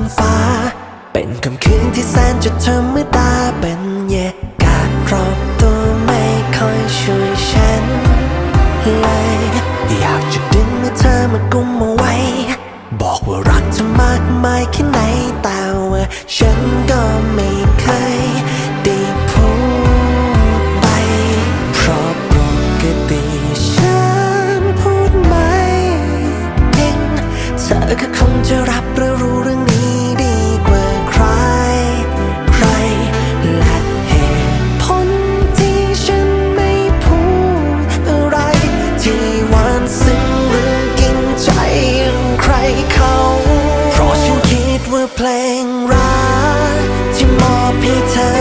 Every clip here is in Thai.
นฟ้า เป็นค่ำคืนที่แสนจะธรรมดาเป็นเยากาศรอบตัวไม่ค่อยช่วยฉันเลยอยากจะดึงมือเธอมากุมเอาไว้ บอกว่ารักเธอมากมายแค่ไหนแต่ว่าฉันก็ไม่เคยได้พูดไป เพราะปกติฉันพูดไม่เก่งเธอก็คงจะรับหรือรู้เรื่อง เพลงรักที่มอบให้เธอ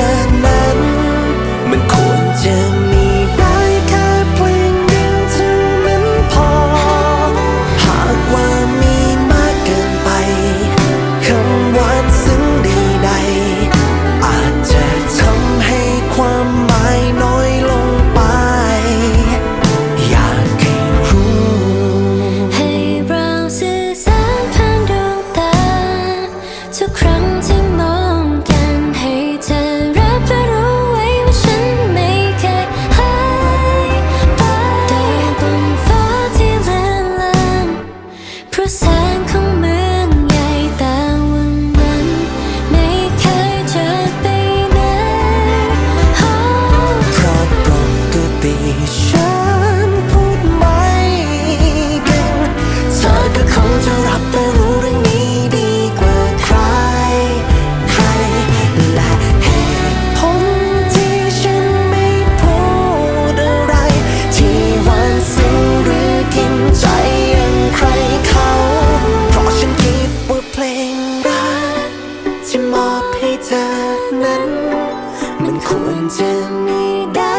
ทุก จะมอบให้เธอนั้น มันควรจะมีได้